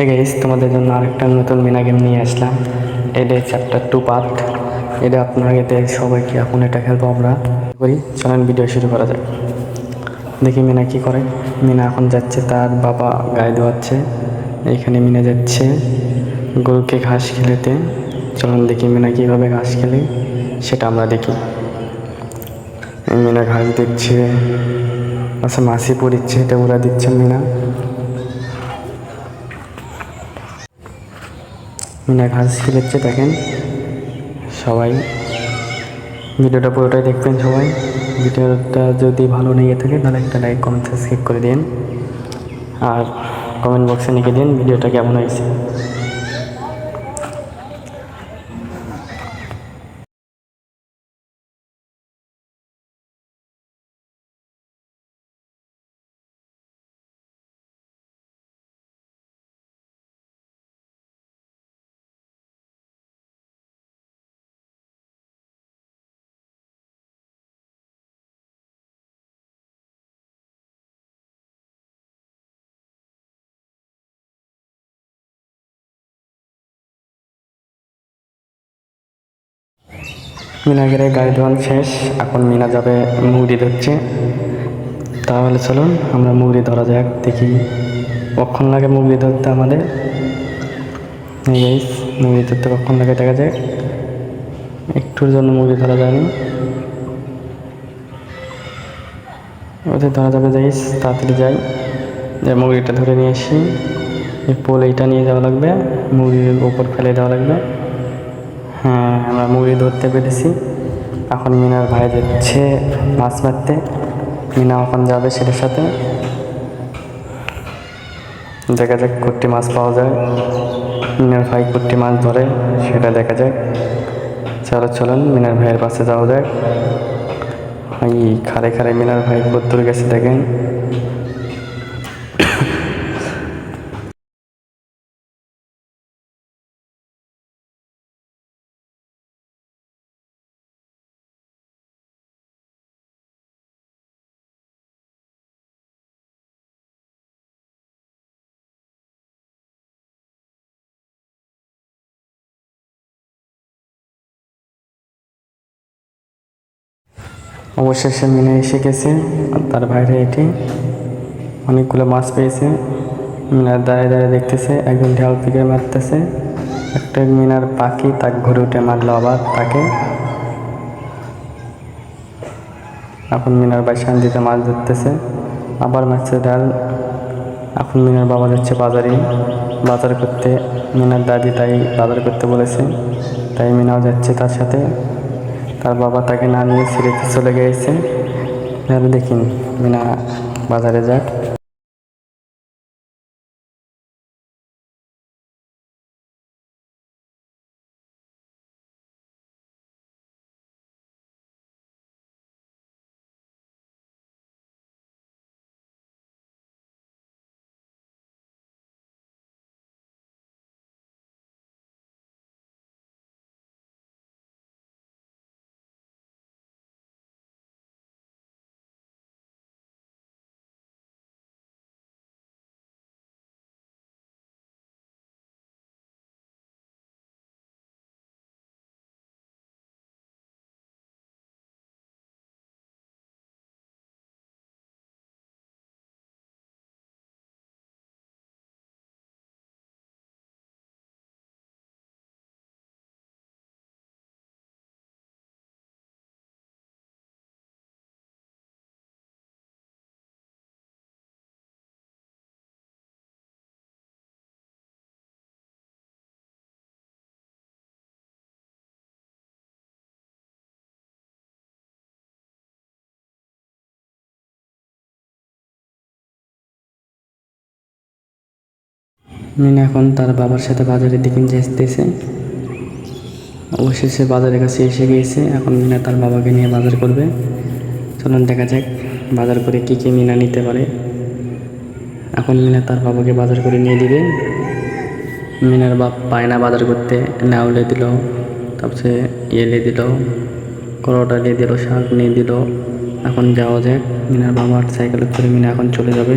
এই গাইস তোমাদের জন্য আরেকটা নতুন মিনা গেম নিয়ে আসলাম। এটা চ্যাপ্টার টু পার্ট এটা আপনারা এতে সবাইকে এখন এটা খেলব আমরা? করি। চলেন ভিডিও শুরু করা যাক। দেখি মিনা কি করে। মিনা এখন যাচ্ছে তার বাবা গায়ে ধোয়াচ্ছে। এইখানে মিনা যাচ্ছে গরুকে ঘাস খেলেতে। চলুন দেখি মিনা কীভাবে ঘাস খেলে। সেটা আমরা দেখি। মিনা ঘাস দিচ্ছে। আচ্ছা মাসি পড়িচ্ছে, এটা ওরা দিচ্ছে মিনা মিনা ঘাস খেলেছে দেখেন। সবাই, ভিডিওটা পুরোটাই দেখবেন সবাই। ভিডিওটা যদি ভালো লেগে থাকে, তাহলে একটা লাইক কমেন্ট সাবস্ক্রাইব করে দিন। আর কমেন্ট বক্সে লিখে দিন ভিডিওটা কেমন হয়েছে। মিনাগের গাড়ি ধোয়ান শেষ, এখন মিনা যাবে মুড়ি ধরছে। তাহলে চলুন, আমরা মুড়ি ধরা যাক, দেখি। কখন লাগে মুড়ি ধরতে আমাদের? মুড়ি ধরতে কখন লাগে দেখা যাক। একটুর জন্য মুড়ি ধরা যায়নি। ওদের ধরা যাবে যাইস তাড়াতাড়ি যাই। যে মুড়িটা ধরে নিয়ে আসি। পোল এইটা নিয়ে যাওয়া লাগবে, মুড়ির উপর ফেলে দেওয়া লাগবে। হ্যাঁ আমরা মুড়ি ধরতে পেরেছি। এখন মিনার ভাই যাচ্ছে মাছ মারতে। মিনা এখন যাবে সেটার সাথে। দেখা যাক কুট্টি মাছ পাওয়া যায়। মিনার ভাই কুট্টি মাছ ধরে, সেটা দেখা যাক। চলো, চলুন, মিনার ভাইয়ের পাশে যাওয়া যাক। এই খারে খারে মিনার ভাই কত্তর গেছে, দেখেন। অবশেষে মিনা এসে গেছে তার বাইরে এটি অনেকগুলো মাছ পেয়েছে। মিনার দাঁড়িয়ে দাঁড়িয়ে দেখতেছে, একজন ঢাল পিকে মারতেছে। একটা মিনার পাখি তাকে ঘুরে উঠে মারলো, আবার তাকে। এখন মিনার বাই শান্তিতে মাছ ধরতেছে, আবার মারছে ডাল এখন মিনার বাবা যাচ্ছে বাজারে। বাজার করতে, মিনার দাদি তাই বাজার করতে বলেছে। তাই মিনাও যাচ্ছে তার সাথে। তার বাবা তাকে না নিয়ে সিঁড়িতে চলে গিয়েছে। দেখিন মিনা বাজারে যাক। মিনা এখন তার বাবার সাথে বাজারের দিকে যেতেছে অবশেষে বাজারের কাছে এসে গিয়েছে। এখন মিনা তার বাবাকে নিয়ে বাজার করবে। চলুন দেখা যাক বাজার করে কী কী মিনা নিতে পারে। এখন মিনা তার বাবাকে বাজার করে নিয়ে দিবে। মিনার বাপ পায় না বাজার করতে নাউলে দিল, তারপরে ইয়েলে দিল করোটা দিয়ে দিল, শাক নিয়ে দিল। এখন যাওয়া যাক। মিনার বাবার সাইকেলে করে মিনা এখন চলে যাবে।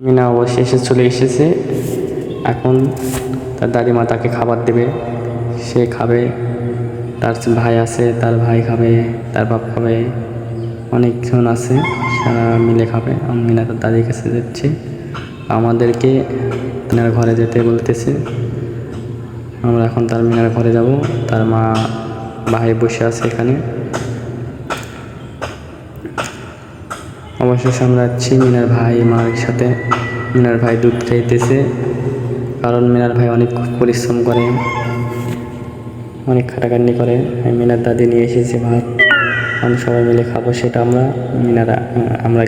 মিনা অবশেষে চলে এসেছে। এখন তার দাদিমা তাকে খাবার দেবে। সে খাবে, তার ভাই আছে, তার ভাই খাবে, তার বাপ খাবে, অনেকজন আছে, সারা মিলে খাবে। আমি মিনা তার দাদির কাছে যাচ্ছি। আমাদেরকে মিনার ঘরে যেতে বলতেছে। আমরা এখন তার মিনার ঘরে যাব। তার মা ভাই বসে আছে এখানে। অবশেষে আমরা আছি মিনার ভাই মার সাথে। মিনার ভাই দুধ খাইতেছে। কারণ মিনার ভাই অনেক পরিশ্রম করে। অনেক খাটাখাটনি করে। মিনার দাদি নিয়ে এসেছে ভাত। আমি সবাই মিলে খাব সেটা আমরা। মিনারা আমরা